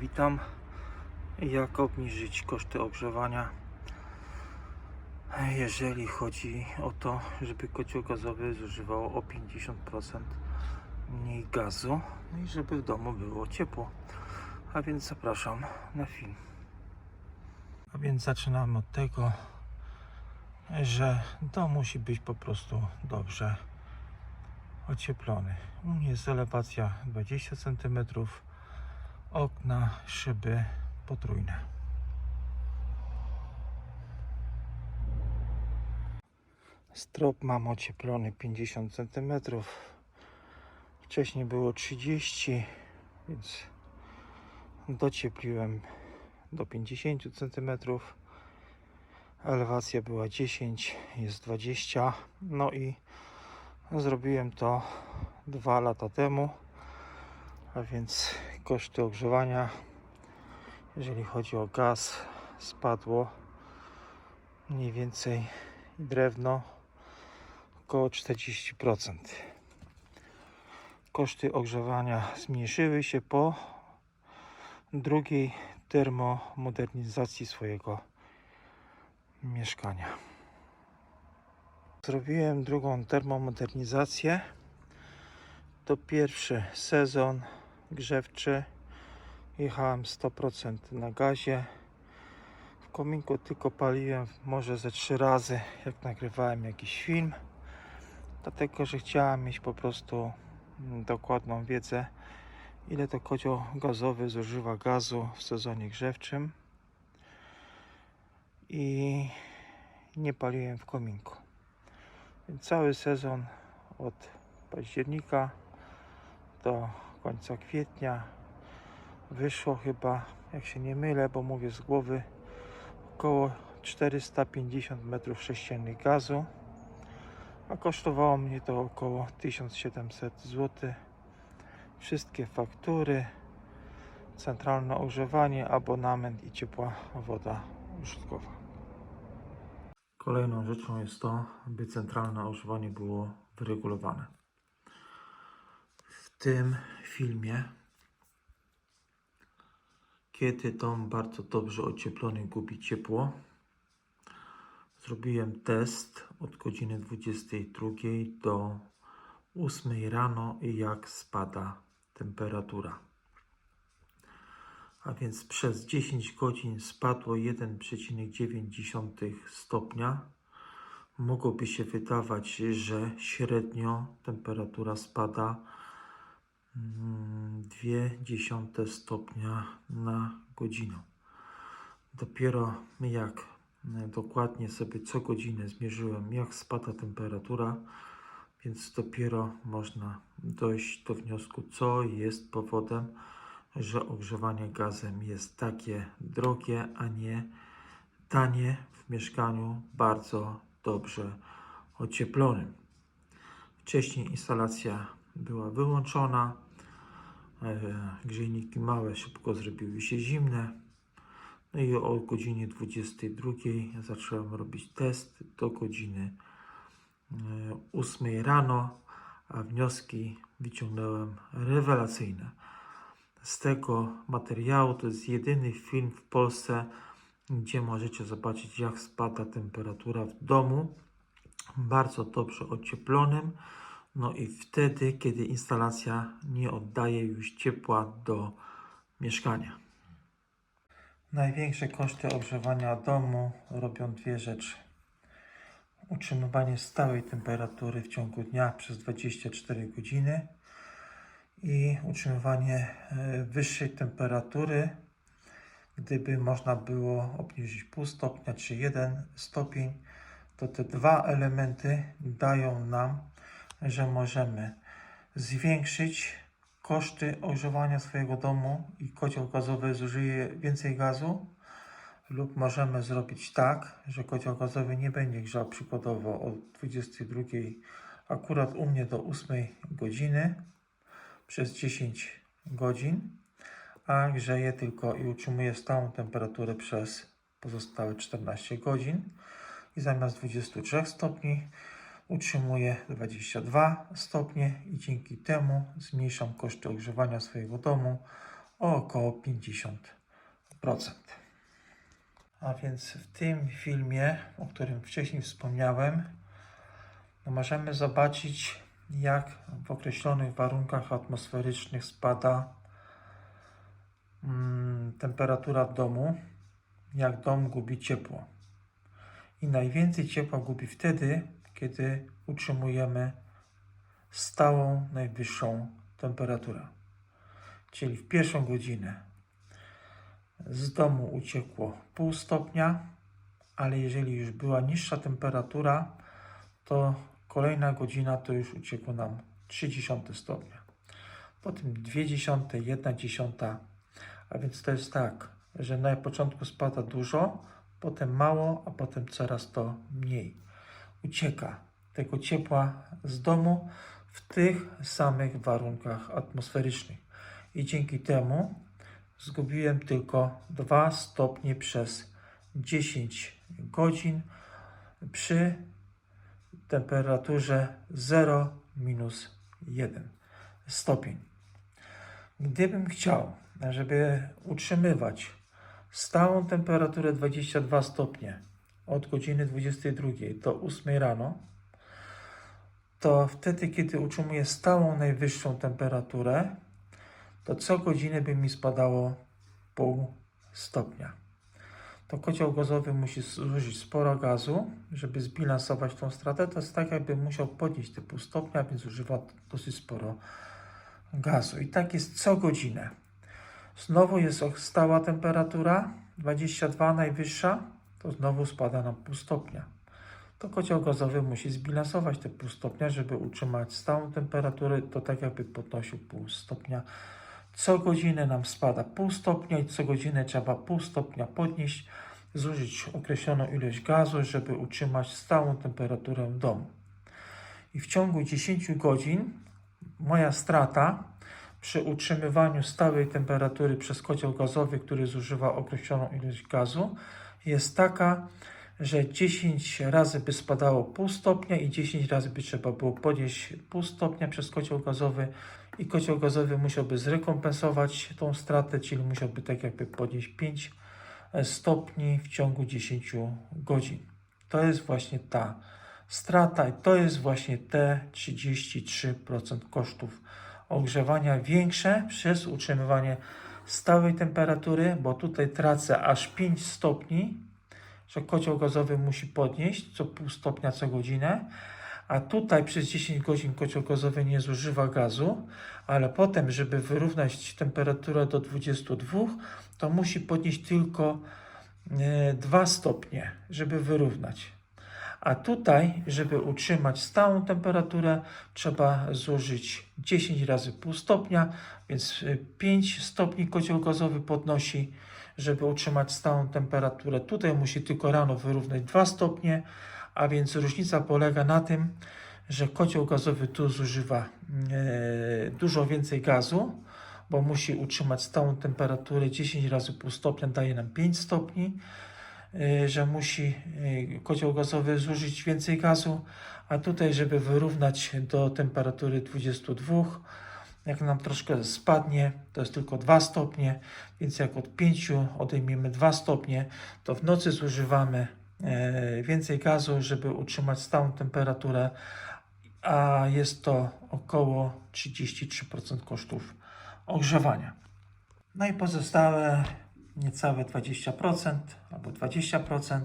Witam. Jak obniżyć koszty ogrzewania? Jeżeli chodzi o to, żeby kocioł gazowy zużywał o 50% mniej gazu no i żeby w domu było ciepło. A więc zapraszam na film. A więc zaczynamy od tego, że dom musi być po prostu dobrze ocieplony. U mnie jest elewacja 20 cm, okna, szyby potrójne. Strop mam ocieplony 50 cm. Wcześniej było 30, więc dociepliłem do 50 cm. Elewacja była 10, jest 20. No i zrobiłem to dwa lata temu. A więc koszty ogrzewania, jeżeli chodzi o gaz, spadło mniej więcej drewno około 40%. Koszty ogrzewania zmniejszyły się po drugiej termomodernizacji swojego mieszkania. Zrobiłem drugą termomodernizację. To pierwszy sezon grzewczy. Jechałem 100% na gazie. W kominku tylko paliłem może ze trzy razy, jak nagrywałem jakiś film. Dlatego, że chciałem mieć po prostu dokładną wiedzę, ile to kocioł gazowy zużywa gazu w sezonie grzewczym. I nie paliłem w kominku. Więc cały sezon od października do końca kwietnia wyszło chyba, jak się nie mylę, bo mówię z głowy, około 450 m3 gazu, a kosztowało mnie to około 1700 zł. Wszystkie faktury, centralne ogrzewanie, abonament i ciepła woda użytkowa. Kolejną rzeczą jest to, by centralne ogrzewanie było wyregulowane. Tym filmie, kiedy dom bardzo dobrze ocieplony gubi ciepło, zrobiłem test od godziny 22 do 8 rano i jak spada temperatura. A więc przez 10 godzin spadło 1,9 stopnia. Mogłoby się wydawać, że średnio temperatura spada 0,2 stopnia na godzinę. Dopiero jak dokładnie sobie co godzinę zmierzyłem, jak spada temperatura, więc dopiero można dojść do wniosku, co jest powodem, że ogrzewanie gazem jest takie drogie, a nie tanie w mieszkaniu bardzo dobrze ocieplonym. Wcześniej instalacja była wyłączona, e, grzejniki małe szybko zrobiły się zimne. No i o godzinie 22 zacząłem robić test do godziny e, 8 rano, a wnioski wyciągnąłem rewelacyjne z tego materiału. To jest jedyny film w Polsce, gdzie możecie zobaczyć, jak spada temperatura w domu. Bardzo dobrze ocieplonym. No i wtedy, kiedy instalacja nie oddaje już ciepła do mieszkania. Największe koszty ogrzewania domu robią dwie rzeczy. Utrzymywanie stałej temperatury w ciągu dnia przez 24 godziny i utrzymywanie e, wyższej temperatury, gdyby można było obniżyć pół stopnia czy 1 stopień, to te dwa elementy dają nam, że możemy zwiększyć koszty ogrzewania swojego domu i kocioł gazowy zużyje więcej gazu, lub możemy zrobić tak, że kocioł gazowy nie będzie grzał przykładowo od 22 akurat u mnie do 8 godziny przez 10 godzin, a grzeje tylko i utrzymuje stałą temperaturę przez pozostałe 14 godzin. I zamiast 23 stopni utrzymuje 22 stopnie i dzięki temu zmniejszam koszty ogrzewania swojego domu o około 50%. A więc w tym filmie, o którym wcześniej wspomniałem, możemy zobaczyć, jak w określonych warunkach atmosferycznych spada mm, temperatura domu, jak dom gubi ciepło. I najwięcej ciepła gubi wtedy, kiedy utrzymujemy stałą najwyższą temperaturę. Czyli w pierwszą godzinę z domu uciekło pół stopnia, ale jeżeli już była niższa temperatura, to kolejna godzina to już uciekło nam 0,3 stopnia. Potem 0,2, 1 dziesiąta. A więc to jest tak, że na początku spada dużo, potem mało, a potem coraz to mniej. Ucieka tego ciepła z domu w tych samych warunkach atmosferycznych. I dzięki temu zgubiłem tylko 2 stopnie przez 10 godzin przy temperaturze 0 minus 1 stopień. Gdybym chciał, żeby utrzymywać stałą temperaturę 22 stopnie od godziny 22 do 8 rano, to wtedy, kiedy utrzymuję stałą najwyższą temperaturę, to co godzinę by mi spadało pół stopnia. To kocioł gazowy musi zużyć sporo gazu, żeby zbilansować tą stratę. To jest tak, jakby musiał podnieść te pół stopnia, więc używa dosyć sporo gazu. I tak jest co godzinę. Znowu jest stała temperatura, 22 najwyższa, to znowu spada na pół stopnia. To kocioł gazowy musi zbilansować te pół stopnia, żeby utrzymać stałą temperaturę, to tak jakby podnosił pół stopnia. Co godzinę nam spada pół stopnia i co godzinę trzeba pół stopnia podnieść, zużyć określoną ilość gazu, żeby utrzymać stałą temperaturę w domu. I w ciągu 10 godzin moja strata przy utrzymywaniu stałej temperatury przez kocioł gazowy, który zużywa określoną ilość gazu, jest taka, że 10 razy by spadało pół stopnia i 10 razy by trzeba było podnieść pół stopnia przez kocioł gazowy i kocioł gazowy musiałby zrekompensować tą stratę, czyli musiałby tak jakby podnieść 5 stopni w ciągu 10 godzin. To jest właśnie ta strata i to jest właśnie te 33% kosztów ogrzewania większe przez utrzymywanie stałej temperatury, bo tutaj tracę aż 5 stopni, że kocioł gazowy musi podnieść co pół stopnia co godzinę, a tutaj przez 10 godzin kocioł gazowy nie zużywa gazu, ale potem, żeby wyrównać temperaturę do 22, to musi podnieść tylko 2 stopnie, żeby wyrównać. A tutaj, żeby utrzymać stałą temperaturę, trzeba zużyć 10 razy pół stopnia, więc 5 stopni kocioł gazowy podnosi, żeby utrzymać stałą temperaturę. Tutaj musi tylko rano wyrównać 2 stopnie, a więc różnica polega na tym, że kocioł gazowy tu zużywa e, dużo więcej gazu, bo musi utrzymać stałą temperaturę 10 razy pół stopnia, daje nam 5 stopni, że musi e, kocioł gazowy zużyć więcej gazu, a tutaj, żeby wyrównać do temperatury 22, jak nam troszkę spadnie, to jest tylko 2 stopnie, więc jak od 5 odejmiemy 2 stopnie, to w nocy zużywamy e, więcej gazu, żeby utrzymać stałą temperaturę, a jest to około 33% kosztów ogrzewania. No i pozostałe niecałe 20% albo 20%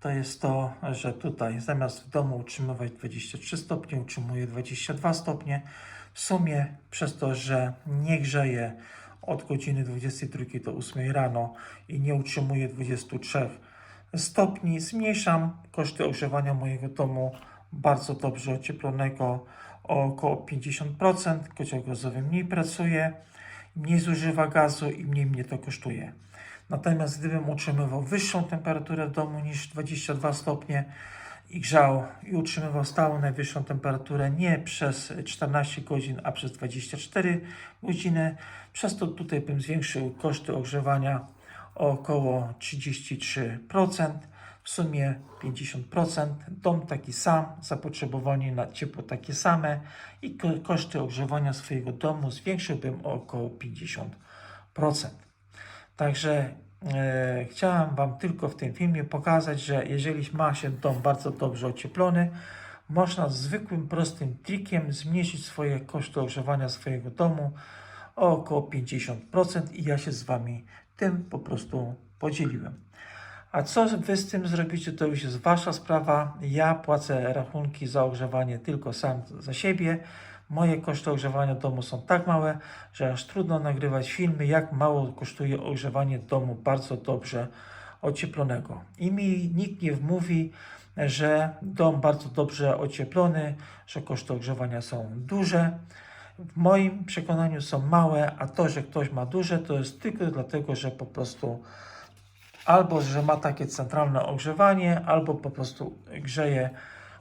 to jest to, że tutaj zamiast w domu utrzymywać 23 stopnie, utrzymuję 22 stopnie. W sumie przez to, że nie grzeję od godziny 22 do 8 rano i nie utrzymuję 23 stopni, zmniejszam koszty ogrzewania mojego domu bardzo dobrze ocieplonego o około 50%. Kocioł gazowy mniej pracuje, mniej zużywa gazu i mniej mnie to kosztuje. Natomiast gdybym utrzymywał wyższą temperaturę w domu niż 22 stopnie i grzał i utrzymywał stałą najwyższą temperaturę nie przez 14 godzin, a przez 24 godziny, przez to tutaj bym zwiększył koszty ogrzewania o około 33%, w sumie 50%. Dom taki sam, zapotrzebowanie na ciepło takie same i ko- koszty ogrzewania swojego domu zwiększyłbym o około 50%. Także e, chciałem Wam tylko w tym filmie pokazać, że jeżeli ma się dom bardzo dobrze ocieplony, można zwykłym, prostym trikiem zmniejszyć swoje koszty ogrzewania swojego domu o około 50% i ja się z Wami tym po prostu podzieliłem. A co Wy z tym zrobicie, to już jest Wasza sprawa. Ja płacę rachunki za ogrzewanie tylko sam za siebie. Moje koszty ogrzewania domu są tak małe, że aż trudno nagrywać filmy, jak mało kosztuje ogrzewanie domu bardzo dobrze ocieplonego. I mi nikt nie wmówi, że dom bardzo dobrze ocieplony, że koszty ogrzewania są duże. W moim przekonaniu są małe, a to, że ktoś ma duże, to jest tylko dlatego, że po prostu albo że ma takie centralne ogrzewanie, albo po prostu grzeje,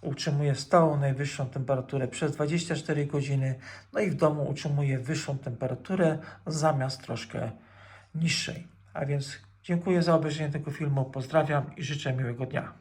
utrzymuje stałą najwyższą temperaturę przez 24 godziny, no i w domu utrzymuje wyższą temperaturę zamiast troszkę niższej. A więc dziękuję za obejrzenie tego filmu, pozdrawiam i życzę miłego dnia.